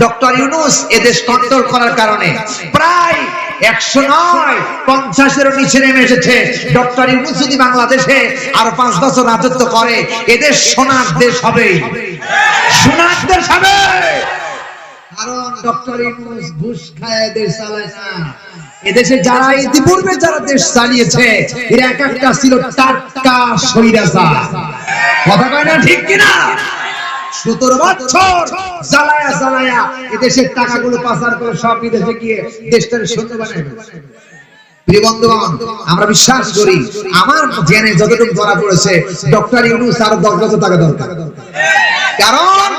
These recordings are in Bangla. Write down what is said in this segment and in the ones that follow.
ডক্টর ইউনুস এদেশ কন্ট্রোল করার কারণে প্রায় একশো নয় পঞ্চাশেরও নিচে নেমে এসেছে। ডক্টর ইউনুস যদি বাংলাদেশে আরও পাঁচ বছর রাজত্ব করে, এদেশ সোনার দেশ হবে। সোনার দেশ হবে। কথা কয় না ঠিক কিনা? সতেরো বছর জ্বালায়া জ্বালায়া এদেশের পাচার করে সব বিদেশে গিয়ে বন্ধুগণ, আমরা বিশ্বাস করি, আমার জেনে যতটুকু ধরা পড়েছে, ডক্টর ইউনুস আরও দশ বছর টাকা দরকার। কারণ,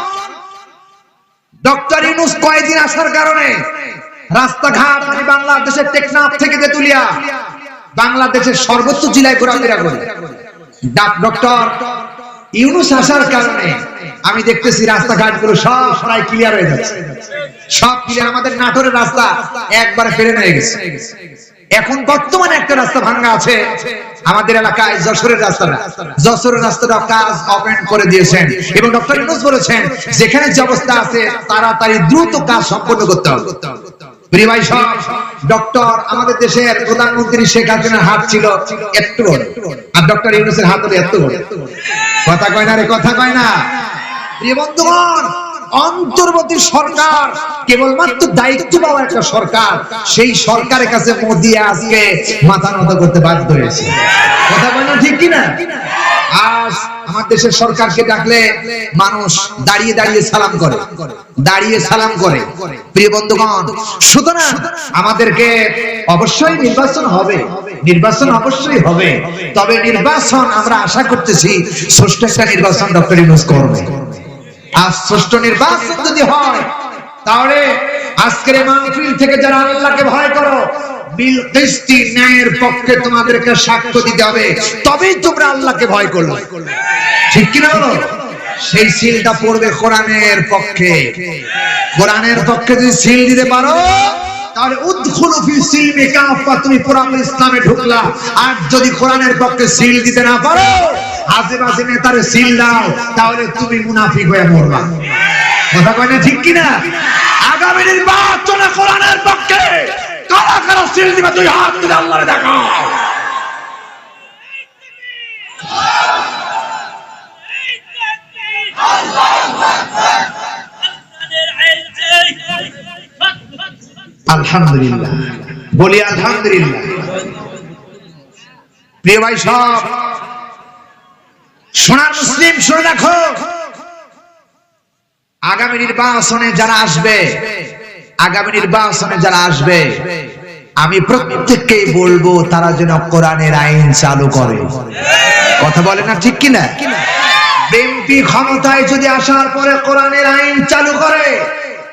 ডক্টর ইউনুস কয়েকদিন আসার কারণে রাস্তাঘাট মানে বাংলাদেশের টেকনাফ থেকে তেতুলিয়া, বাংলাদেশের সর্বোচ্চ জেলায় ঘোরাফেরা করে। ডাক- ডক্টর ইউনুস আসার কারণে আমি দেখতেছি রাস্তাঘাটগুলো সব প্রায় ক্লিয়ার হয়ে যাচ্ছে। সব ক্লিয়ার আমাদের নাটোরের রাস্তা একবারে ফেরে হয়ে গেছে। এখন বর্তমানে একটা রাস্তা ভাঙ্গা আছে আমাদের এলাকায় যশোরের রাস্তাটা। যশোরের রাস্তাটা কাজ ওপেন করে দিয়েছেন। এবং ডক্টর ইউনুস বলেছেন, যেখানে যে অবস্থা আছে, তাড়াতাড়ি দ্রুত কাজ সম্পন্ন করতে হবে। প্রধানমন্ত্রী শেখ হাসিনার হাত ছিল একটু বড়। আর ডক্টর ইউনুসের হাত হলো এত বড়। কথা কয় না রে, কথা কয় না। প্রিয় বন্ধুগণ, অন্তর্বর্তী সরকার, কেবলমাত্র দায়িত্ব পাওয়া একটা সরকার, সেই সরকারের কাছে মোদি আজকে মাথা নত করতে বাধ্য হয়েছে। কথা কয় না ঠিক কিনা? আজ আমার দেশের সরকারকে ডাকলে মানুষ দাঁড়িয়ে দাঁড়িয়ে সালাম করে, দাঁড়িয়ে সালাম করে। প্রিয় বন্ধুগণ, সুতরাং আমাদেরকে অবশ্যই নির্বাচন হবে। নির্বাচন অবশ্যই হবে। তবে নির্বাচন আমরা আশা করতেছি সুষ্ঠু একটা নির্বাচন ডক্টর ইউনুস করবে। আর সুষ্ঠু নির্বাচন যদি হয়, তাহলে আজকের মাহফিল থেকে যারা আল্লাহকে ভয় করো সাক্ষ্য দিতে হবে। তবেই তোমরা আল্লাহকে ভয় করল। ঠিক কিনা সেই সিলটা পড়বে কোরআনের পক্ষে। কোরআনের পক্ষে যদি সিল দিতে পারো তাহলে উদ্খুলু ফি সিলমি কাফা তুমি পুরান ইসলামে ঢুকলা। আর যদি কোরআনের পক্ষে সিল দিতে না পারো আশেপাশে নেতারে সিল দাও, তাহলে তুমি মুনাফিক হয়ে মরবা। কথা কয় না ঠিক কিনা? আগামী নির্বাচনে কোরআনের পক্ষে কারা কারা সিল দিবে তুই হাত তুলে আল্লাহরে দেখাও। আলহামদুলিল্লাহ। বলি আলহামদুলিল্লাহ। প্রিয় ভাই সব, সোনার মুসলিম শুনে রাখো। আগামী নির্বাচনে যারা আসবে, আগামী নির্বাচনে যারা আসবে, আমি প্রত্যেককেই বলব, তারা যেন কোরআনের আইন চালু করে। কথা বলে না ঠিক কিনা? বিএনপি ক্ষমতায় যদি আসার পরে কোরআনের আইন চালু করে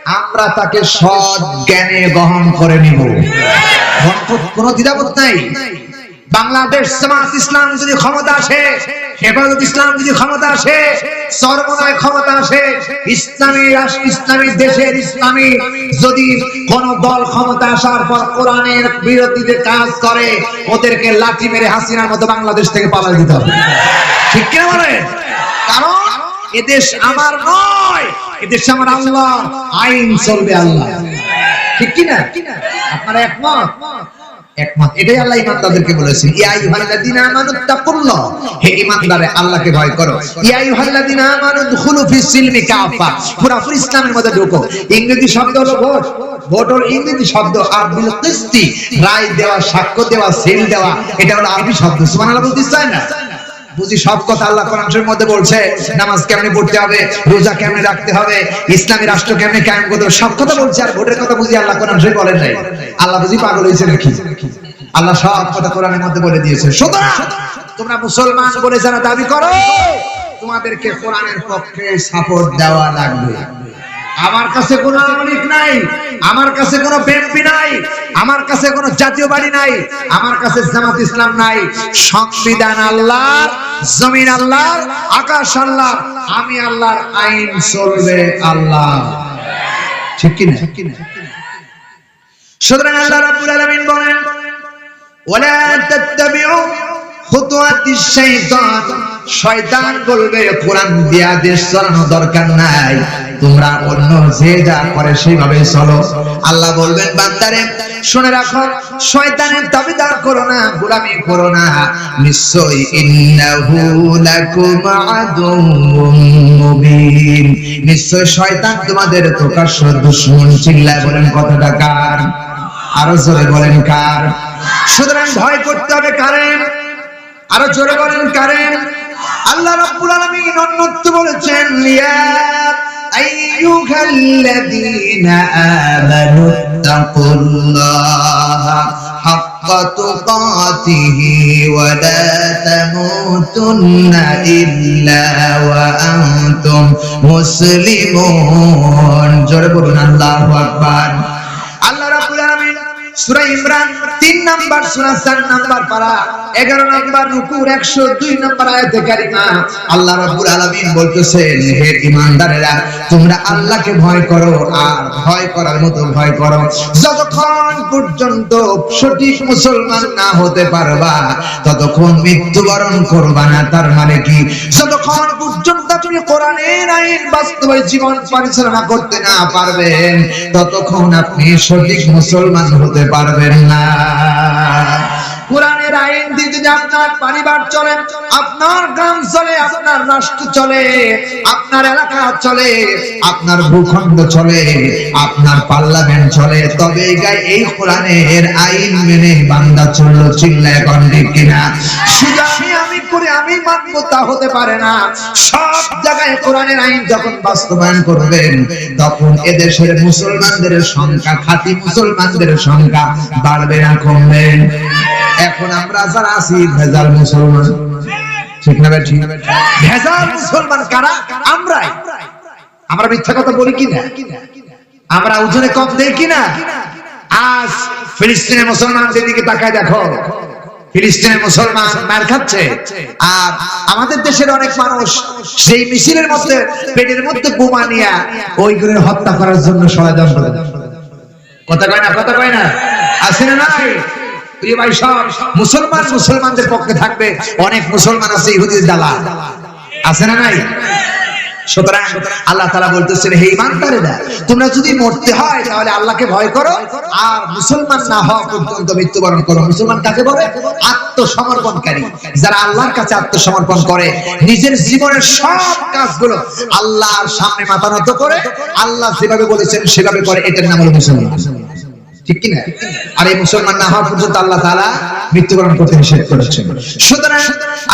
আমরা তাকে সৎ জ্ঞানে গ্রহণ করে নিব। কোনো দ্বিধাবোধ নাই। বাংলাদেশ জামাত ইসলাম যদি ক্ষমতা আসে, হেফাজত ইসলাম যদি ক্ষমতা আসে, সর্বদাই ক্ষমতা আসে, ইসলামী ইসলামী দেশের ইসলামী যদি কোন দল ক্ষমতা আসার পর কোরআনের বিরোধীতে কাজ করে, ওদেরকে লাঠি মেরে হাসিনার মতো বাংলাদেশ থেকে পালাই দিতে হবে। ঠিক কিনা বলে? কারণ এদেশ আমার নয়। এদেশ আমার আল্লাহ, আইন চলবে আল্লাহ। ঠিক আপনারা একমত? ইংরেজি শব্দ ভোট। ভোট ইংরেজি শব্দ। আর সাক্ষ্য দেওয়া, সিল দেওয়া। এটা হলো আরবি শব্দ। সুবহানাল্লাহ বলতে চায় না? বুঝি সব কথা আল্লাহ কোরআন শরীফের মধ্যে বলছে। নামাজ কেমনে পড়তে হবে, রোজা কেমনে রাখতে হবে, ইসলামী রাষ্ট্র কেমনে কায়েম করতে হবে, সব কথা বলছে আর ভোটের কথা বুঝি আল্লাহ কোরআন শরীফ বলেন নাই। আল্লাহ বুঝি পাগল হয়েছে নাকি? আল্লাহ সব কথা কোরআনের মধ্যে বলে দিয়েছে। সুতরাং তোমরা মুসলমান বলে যারা দাবি করো, তোমাদেরকে কোরআনের পক্ষে সাপোর্ট দেওয়া লাগবে। আমার কাছে কোনো আমলিক নাই, আমার কাছে কোনো বিএনপি নাই, আমার কাছে কোনো জাতীয় বাড়ি নাই, আমার কাছে জামাত ইসলাম নাই। সংবিধান আল্লাহ জমিন আল্লাহ আকাশ আল্লাহ আমি আল্লাহর আইন চলবে আল্লাহ। ঠিক কি না সুতরাং আল্লাহ রাব্বুল আলামিন বলেন, ওয়ালা তাত্তাবিউ খুতুওয়াতিশ শাইতান। শয়তান বলবে, কোরআন দিয়া দেশ চালানো দরকার নাই। তোমরা অন্য যে যা করে সেইভাবে চলো। আল্লাহ বলবেন, বান্দারে, শুনে রাখো, শয়তানের দাবিদার করো না, গোলামি করো না। বলেন কার? করতে হবে আরও বলেন আল্লাহ অন্যত্র বলেছেন আইয়ুহাল্লাযীনা আমানু তাকুল্লাহা হাক্কা তুকাতিহি ওয়া লা তামুতুন্না ইল্লা ওয়া আনতুম মুসলিমুন জোরে বলুন, আল্লাহু আকবার। আল্লাহ রাব্বুল আলামিন সূরা ইমরান 3 নাম্বার, সূরা 4 নাম্বার 11 নাম্বার রুকুর 102 নাম্বার আয়াতে কারিমা আল্লাহ বলতেছেন, হে ঈমানদারেরা, তোমরা আল্লাহকে ভয় করো আর ভয় করার মতো ভয় করো। যতক্ষণ পর্যন্ত সঠিক মুসলমান না হতে পারবা, ততক্ষণ মৃত্যুবরণ করবা না। তার মানে কি? যতক্ষণ পর্যন্ত তুমি কোরআনের আইন বাস্তবে জীবন পরিচালনা করতে না পারবেন, ততক্ষণ আপনি সঠিক মুসলমান হতে পারবেন না। কোরআনের আইন দিতে যে আপনার পরিবার চলে, আপনার গ্রাম চলে, আপনার রাষ্ট্র চলে, আপনার এলাকা চলে, আপনার ভূখণ্ড চলে, আপনার পার্লামেন্ট চলে, তবে এই কোরআনের আইন মেনে বান্দা চলল চিল্লায় ঠিক কিনা। আমি করে আমি মানবো তা হতে পারে না। সব জায়গায় কোরআনের আইন যখন বাস্তবায়ন করবেন, তখন এদেশের মুসলমানদের সংখ্যা, খাঁটি মুসলমানদের সংখ্যা বাড়বে না, কমবে। এখন আমরা যারা আছি, ভেজাল মুসলমান। ঠিক না ঠিক ভেজাল মুসলমান কারা? আমরাই। আমরা মিথ্যা কথা বলি কিনা আমরা ওজনে কম দেই কিনা আজ ফিলিস্তিনের মুসলমানদের দিকে তাকায় দেখো। ফিলিস্তিনের মুসলমান মার খাচ্ছে। আর আমাদের দেশের অনেক মানুষ সেই মিছিলের মধ্যে, পেটের মধ্যে বোমা নিয়ে ওইগুলোর হত্যা করার জন্য ষড়যন্ত্র কথা কয় না, কথা কয় না? আছে না ভাই সব, মুসলমান মুসলমানদের পক্ষে থাকবে, অনেক মুসলমান আছে ইহুদির দালা আছে না নাই? সুতরাং আল্লাহ তাআলা বলতেছেন, হে ইমানদারেরা তোমরা যদি মরতে হয়, তাহলে আল্লাহকে ভয় করো। আর মুসলমান না হওয়া পর্যন্ত মৃত্যুবরণ করো। মুসলমান কাকে বলে? আত্মসমর্পণকারী। যারা আল্লাহর কাছে আত্মসমর্পণ করে, নিজের জীবনের সব কাজগুলো আল্লাহর সামনে মাথা নত করে, আল্লাহ যেভাবে বলেছেন সেভাবে করে। এটার নাম হলো মুসলমান। ঠিক কিনা? আর এই মুসলমান না হওয়া পর্যন্ত আল্লাহ তাআলা মৃত্যুবরণ করতে নিষেধ করেছেন। সুতরাং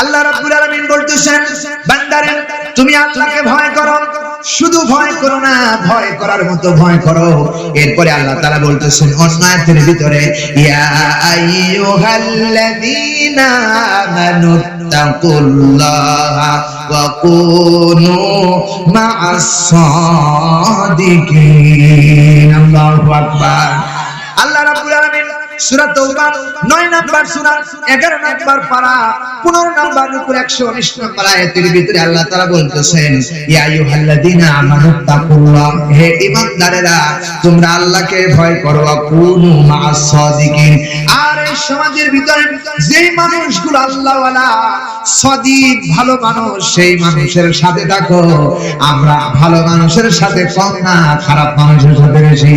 আল্লাহ রাব্বুল আলামিন বলতেছেন, বান্দারে, তুমি আল্লাহকে ভয় করো। শুধু ভয় করো না, ভয় করার মতো ভয় করো। এরপরে আল্লাহ তাআলা বলতেছেন অন্য আয়াতের ভিতরে, ইয়া আইয়ুহাল্লাযীনা আমানু ওয়া কুনু মা'আস সাদিকিন আল্লাহু আকবার। সূরা তাওবা 9 নাম্বার সূরা 11 নাম্বার পারা 15 নাম্বার উপর 119 নাম্বার আয়াতের ভিতরে আল্লাহ বলতেছেন হে তোমরা আল্লাহকে ভয় করো, কুনু আর এই সমাজের ভিতরে যেই মানুষগুলো আল্লাহওয়ালা, সদিক, ভালো মানুষ, সেই মানুষের সাথে থাকো। আমরা ভালো মানুষের সাথে কম না, খারাপ মানুষের সাথে বেশি।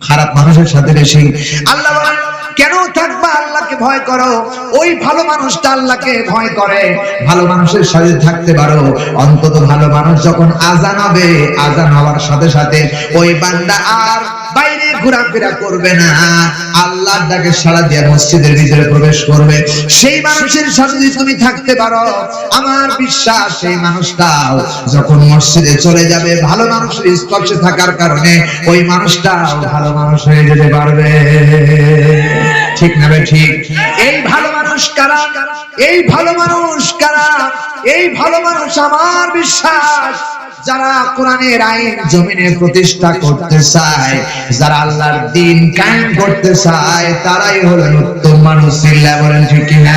খারাপ মানুষের সাথে বেশি আল্লাহ ভয় করো। ওই ভালো মানুষটা আল্লাহকে ভয় করে। ভালো মানুষের সাথে থাকতে পারো। অন্তত ভালো মানুষ যখন আজান হবে, আজান হওয়ার সাথে সাথে ওই বান্দা আর বাইরে ঘোরাফেরা করবে না। আল্লাহর ডাকে সাড়া দিয়ে মসজিদের ভিতরে প্রবেশ করবে। সেই মানুষের সাথে যদি তুমি থাকতে পারো। আমার বিশ্বাস, সেই মানুষটাও যখন মসজিদে চলে যাবে, ভালো মানুষের স্পর্শে থাকার কারণে ওই মানুষটাও ভালো মানুষ হয়ে যেতে পারবে। ঠিক না ঠিক? এই ভালো মানুষ কারা? এই ভালো মানুষ কারা? এই ভালো মানুষ আমার বিশ্বাস। যারা কোরআনের আইন জমিনে প্রতিষ্ঠা করতে চায়, যারা আল্লাহর দিন কায়েম করতে চায়, তারাই হলেন উত্তম মানুষ। বলেন ঠিক কিনা?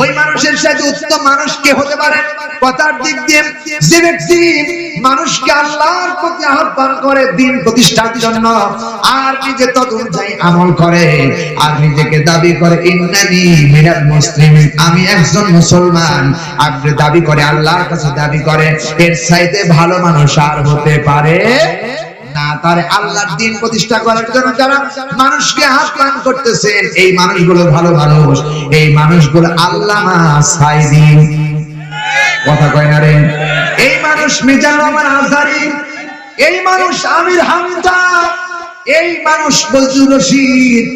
ওই মানুষের সাথে উত্তম মানুষ কে হতে পারে? কথার দিক দিয়ে যে ব্যক্তি মানুষকে আল্লাহর প্রতি আহ্বান করে, দিন প্রতিষ্ঠার জন্য, আর নিজে তদ অনুযায়ী আমল করে, আর নিজেকে দাবি করে, ইন্নানি মিনাল মুসলিমিন আমি একজন মুসলমান। আপনি দাবি করে, আল্লাহর কাছে দাবি করে, এর চাইতে ভালো মানুষ আর হতে পারে তার আল্লাহর দিন প্রতিষ্ঠা করার জন্য যারা মানুষকে আহ্বান করতেছেন এই মানুষগুলো ভালো মানুষ। এই মানুষগুলো আল্লামা সাইদি কথা কয় না রে? এই মানুষ মিজান রহমান আজহারি এই মানুষ আমির হামজা। এই মানুষ বজুর রশিদ।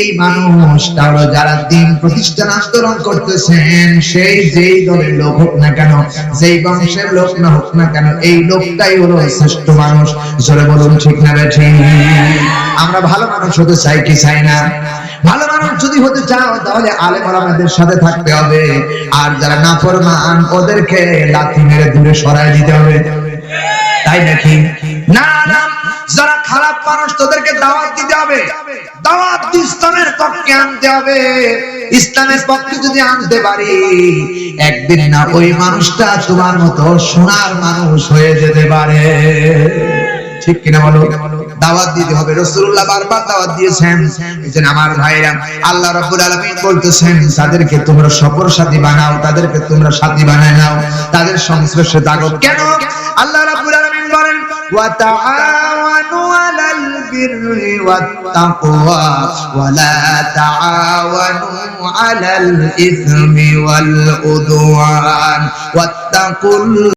এই মানুষ তাহলে যারা দিন প্রতিষ্ঠান আন্দোলন করতেছেন, সেই যেই দলের লোক হোক না কেন, যেই বংশের লোক না হোক না কেন, এই লোকটাই হলো শ্রেষ্ঠ মানুষ। জোরে বলুন, ঠিক না বেঠি আমরা ভালো মানুষ হতে চাই কি চাই না? ভালো মানুষ যদি হতে চাও, তাহলে আলেম আমাদের সাথে থাকতে হবে। আর যারা নাফরমান, ওদেরকে লাথি মেরে দূরে সরাই দিতে হবে। তাই নাকি? না না খারাপ মানুষ তোদেরকে দাওয়াত দিতে হবে। দাওয়াত ইসলামের পক্ষে আনতে হবে। ইসলামের পক্ষে যদি আনতে পারি, একদিন না ওই মানুষটা তোমার মতো সোনার মানুষ হয়ে যেতে পারে। ঠিক কিনা বলো? দাওয়াত দিতে হবে। রসুল্লাহ বারবার দাওয়াত দিয়েছেন। এই আমার ভাইরা, আল্লাহ রাব্বুল আলামিন বলতেছেন, তাদেরকে তোমরা সফর সাথী বানাও, তাদেরকে তোমরা সাথী বানায় নাও, তাদের সংস্পর্শে থাকো কেন? আল্লাহ রাব্বুল আলামিন বলেন, ওয়া তাআওয়ানু البر والتقوى ولا تعاونوا على الإثم والعدوان. واتقوا